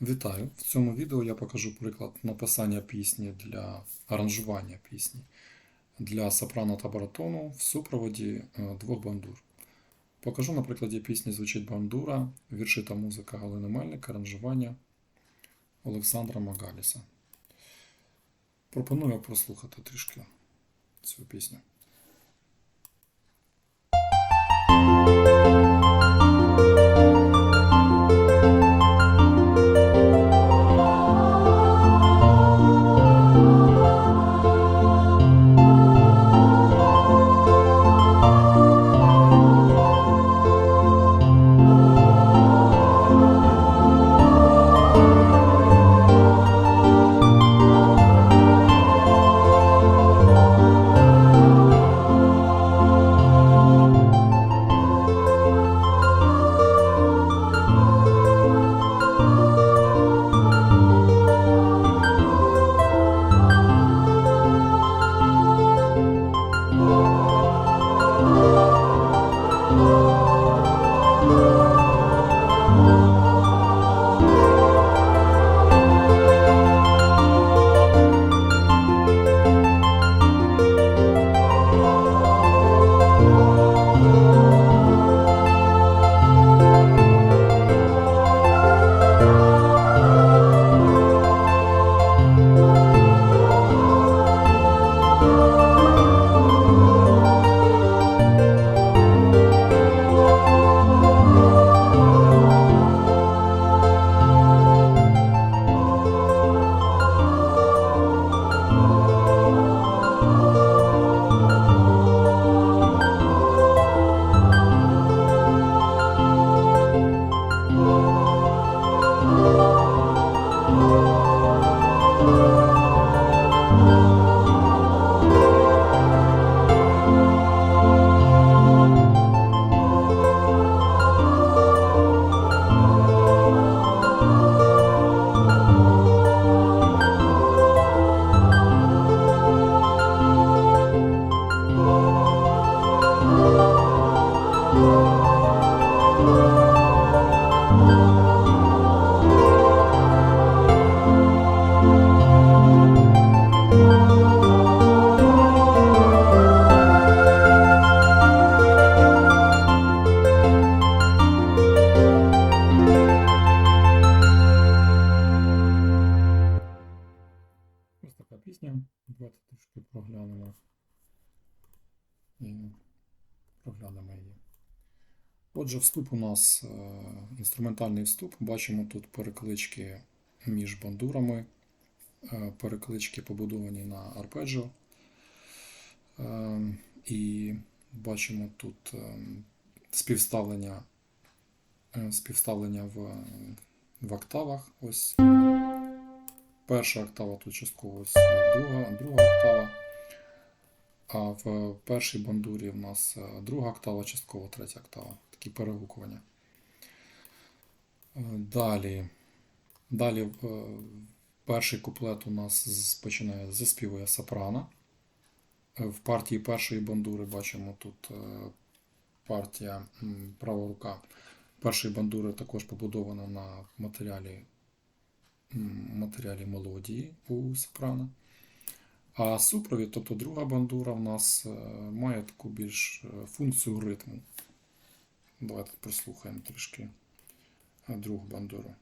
Вітаю! В цьому відео я покажу приклад написання пісні для аранжування пісні для сопрано та баритону в супроводі е, двох бандур. Покажу на прикладі пісні звучить бандура, вірші та музика Галини Мельник, аранжування Олександра Магаліса. Пропоную прослухати трішки цю пісню. Отже, вступ у нас е, інструментальний вступ. Бачимо тут переклички між бандурами, е, переклички побудовані на арпеджіо. Е, і бачимо тут співставлення, співставлення в, в октавах. Ось Перша октава тут частково ось друга, друга октава. А в першій бандурі в нас друга октава, частково третя октава. Такі перегукування. Е, Далі. Далі е, перший куплет у нас починає заспівує сопрано. Е, В партії першої бандури бачимо тут партія права рука першої бандури також побудована на матеріалі матеріалі мелодії у сопрано. А супровід, тобто друга бандура, в нас має таку більш функцію ритму. Давайте прослухаємо трішки друг бандуру.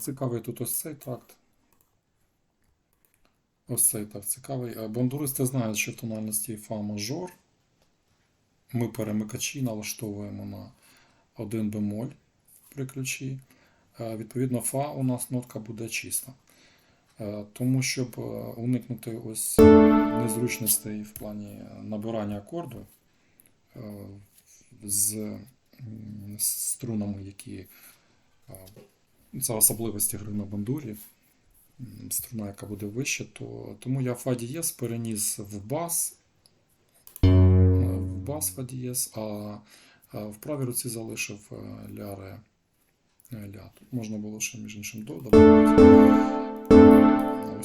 Цікавий тут ось цей такт. Ось цей такт цікавий. Е, Бандуристи знають, що в тональності Фа мажор ми перемикачі налаштовуємо на 1 бемоль при ключі. Е, Відповідно, Фа у нас нотка буде чиста. Е, Тому, щоб уникнути ось незручностей в плані набирання акорду з струнами, які це особливості гри на бандурі. струна, яка буде вище, то тому я фа переніс в бас, е, в бас фа а в правій руці залишив е, ля ре. е, Ля. Тут можна було ще між іншим до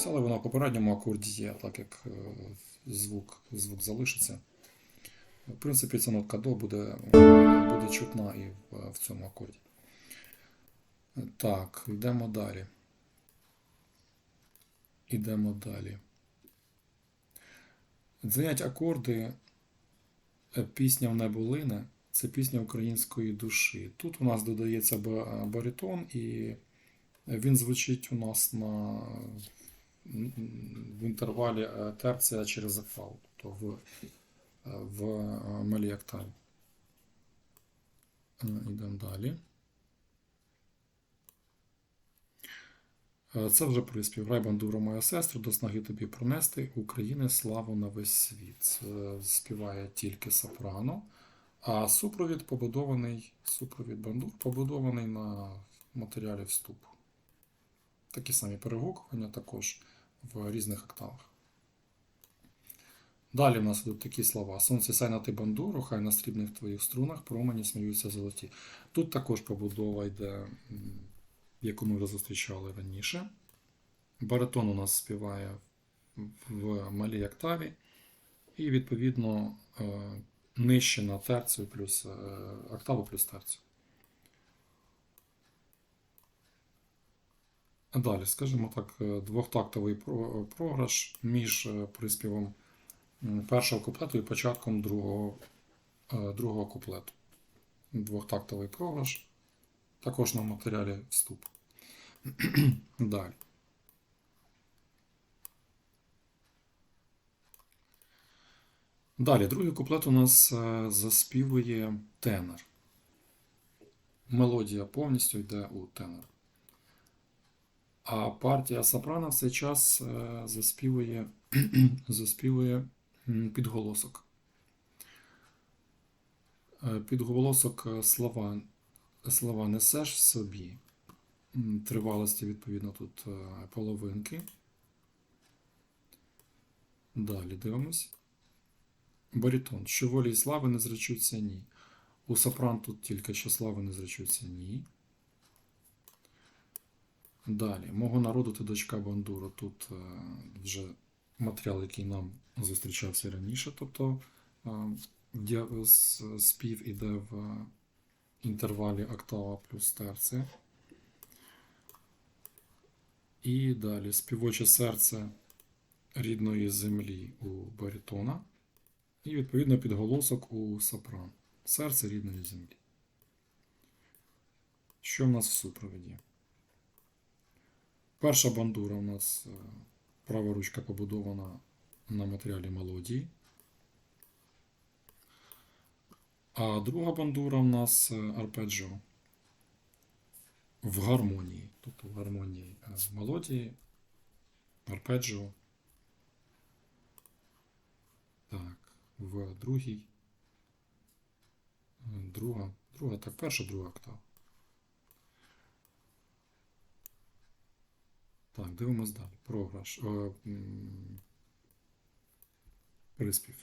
але вона в попередньому акорді є, так як звук, звук залишиться. В принципі, ця нотка до буде, буде чутна і в, в цьому акорді. Так, йдемо далі. Ідемо далі. Дзвонять акорди. е, Пісня в небо лине. Це пісня української душі. Тут у нас додається ба- баритон, і він звучить у нас на, в інтервалі е, терція через октаву, тобто в, е, в малій октаві. Е, Йдемо далі. Це вже приспів. Грай бандуру моя сестра, до снаги тобі пронести України славу на весь світ. Співає тільки сопрано, а супровід побудований, супровід бандур побудований на матеріалі вступу. Такі самі перегукування також в різних октавах. Далі в нас йдуть такі слова. Сонце сяй на ти бандуру, хай на срібних твоїх струнах промені сміються золоті. Тут також побудова йде, яку ми вже зустрічали раніше. Баритон у нас співає в малій октаві, і, відповідно, е, нижче на терцію плюс е, октаву плюс терцію. Далі, скажімо так, е, двохтактовий програш між приспівом першого куплету і початком другого, другого куплету. Двохтактовий програш. Також на матеріалі вступ. Далі. Далі, другий куплет у нас е, заспівує тенор. Мелодія повністю йде у тенор. А партія сопрано в цей час е, заспівує, заспівує підголосок. Е, Підголосок слова, слова несеш в собі. Тривалості, відповідно, тут е, половинки. Далі дивимось. Баритон. Що волі і слави не зречуться ні. У сопран тут тільки що слави не зречуться ні. Далі. Мого народу ти дочка Бандура. Тут е, вже матеріал, який нам зустрічався раніше. Тобто е, спів іде в інтервалі октава плюс терція. І далі співоче серце рідної землі у баритона. І відповідно підголосок у сопрано. Серце рідної землі. Що в нас в супроводі? Перша бандура у нас е, права ручка побудована на матеріалі мелодії. А друга бандура у нас е, арпеджіо в гармонії. Тобто в гармонії е, мелодії, арпеджіо. Так, в другій. е, Друга, друга, так, перша, друга октава. Так, дивимось далі. Програш. О, приспів.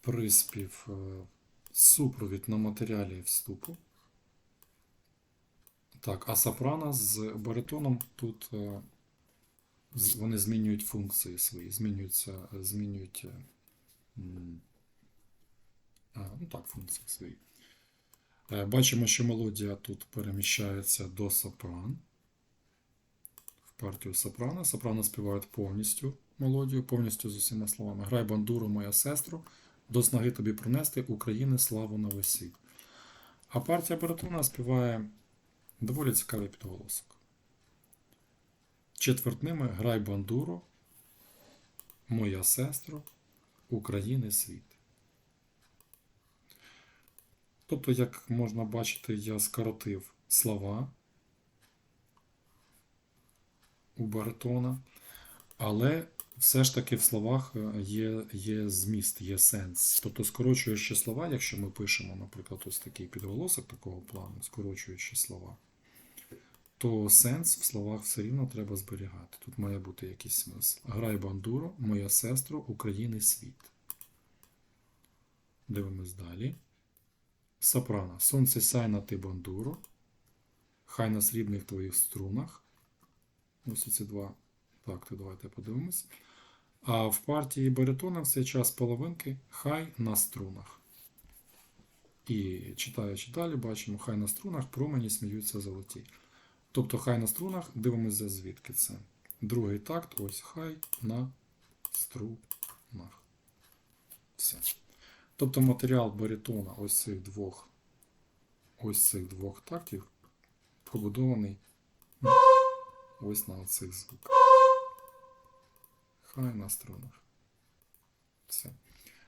Приспів. е, Супровід на матеріалі вступу. Так, а сопрано з баритоном тут е, вони змінюють функції свої, змінюються, змінюють. е, ну так, функції свої. Е, Бачимо, що мелодія тут переміщається до сопран. В партію сопрано. Сопрано співають повністю мелодію, повністю з усіма словами. Грай бандуру, моя сестру, до снаги тобі принести України славу на весь світ. А партія баритона співає доволі цікавий підголосок. Четвертними грай бандуру, моя сестро, України світ. Тобто, як можна бачити, я скоротив слова у баритона, але все ж таки в словах е, є, є зміст, є сенс. Тобто, скорочуючи слова, якщо ми пишемо, наприклад, ось такий підголосок такого плану, скорочуючи слова, то сенс в словах все рівно треба зберігати. Тут має бути якийсь смисл. Грай бандуру, моя сестро, України світ. Дивимось далі. Сопрано. Сонце сяй на ти бандуру. Хай на срібних твоїх струнах. Ось ці два такти, давайте подивимось. А в партії баритона в цей час половинки хай на струнах. І читаючи далі, бачимо, хай на струнах промені сміються золоті. Тобто хай на струнах дивимося звідки це. Другий такт, ось хай на струнах. Все. Тобто матеріал баритона ось цих двох, ось цих двох тактів побудований ось на цих звуках. Хай на струнах. Все.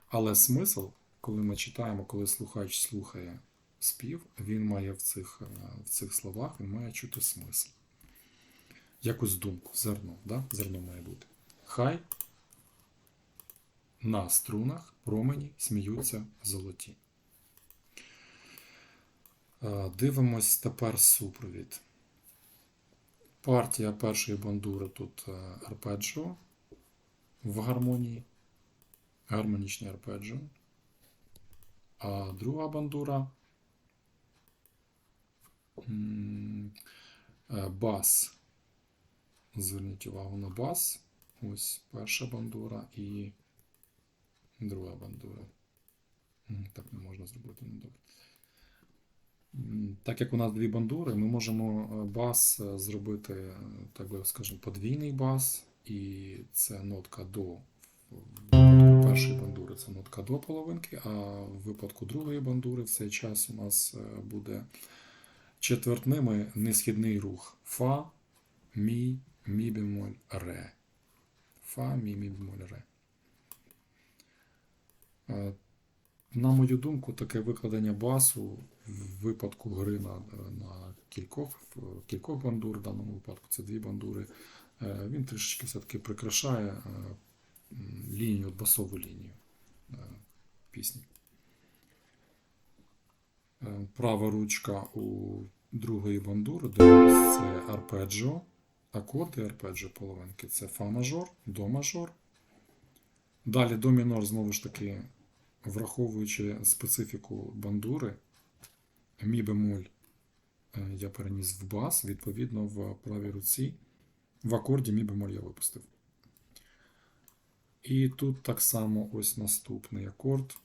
Але смисл, коли ми читаємо, коли слухач слухає спів, він має в цих, е, в цих словах, він має чути смисл. Якусь думку, зерно, да? зерно має бути. Хай на струнах промені сміються золоті. Е, Дивимось тепер супровід. Партія першої бандури тут е, арпеджіо в гармонії, гармонічне арпеджіо. А друга бандура е, бас. Зверніть увагу на бас. Ось перша бандура і друга бандура. Так не можна зробити ну добре. М, Так як у нас дві бандури, ми можемо е, бас е, зробити, так би скажемо, подвійний бас, і це нотка до. В випадку першої бандури це нотка до половинки, а в випадку другої бандури в цей час у нас е, буде четвертними несхідний рух Фа, Мі, Мі бемоль, Ре. Фа, Мі, Мі бемоль, Ре. Е, На мою думку, таке викладення басу в випадку гри на, на кількох, кількох бандур, в даному випадку це дві бандури, він трішечки все-таки прикрашає е, лінію, басову лінію е, пісні. Е, Права ручка у другої бандури, це арпеджіо, акорди арпеджіо половинки це фа мажор, до мажор. Далі до мінор, знову ж таки, враховуючи специфіку бандури, мі бемоль е, я переніс в бас, відповідно, в правій руці. В акорді мі бемоль я випустив. І тут так само ось наступний акорд.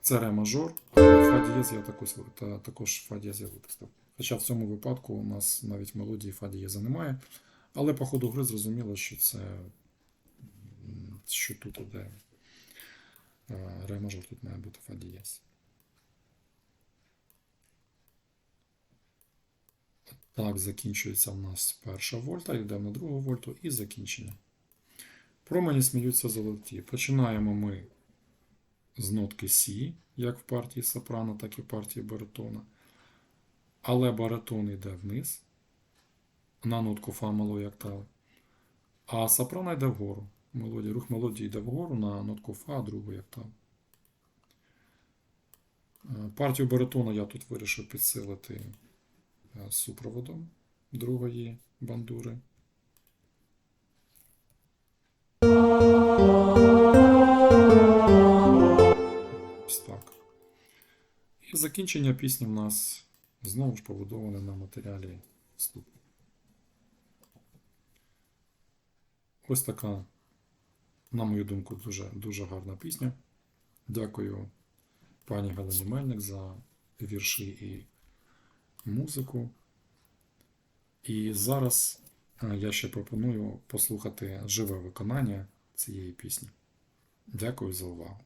Це ре мажор, а фа дієз я також, та, також фа дієз я випустив. Хоча в цьому випадку у нас навіть мелодії фа дієза немає. Але по ходу гри зрозуміло, що це що тут іде е, ре мажор, тут має бути фа дієз. Так, закінчується в нас перша вольта, йдемо на другу вольту і закінчення. Промені сміються золоті. Починаємо ми з нотки Сі, як в партії сопрано, так і в партії баритона. Але баритон йде вниз на нотку Фа малої октави. А сопрано йде вгору. Мелодія, рух мелодії йде вгору на нотку Фа другої октави. Е, Партію баритона я тут вирішив підсилити е, супроводом другої бандури. Ось так. І закінчення пісні в нас знову ж побудоване на матеріалі вступу. Ось така, на мою думку, дуже, дуже гарна пісня. Дякую пані Галині Мельник за вірші і музику. І зараз е, я ще пропоную послухати живе виконання цієї пісні. Дякую за увагу.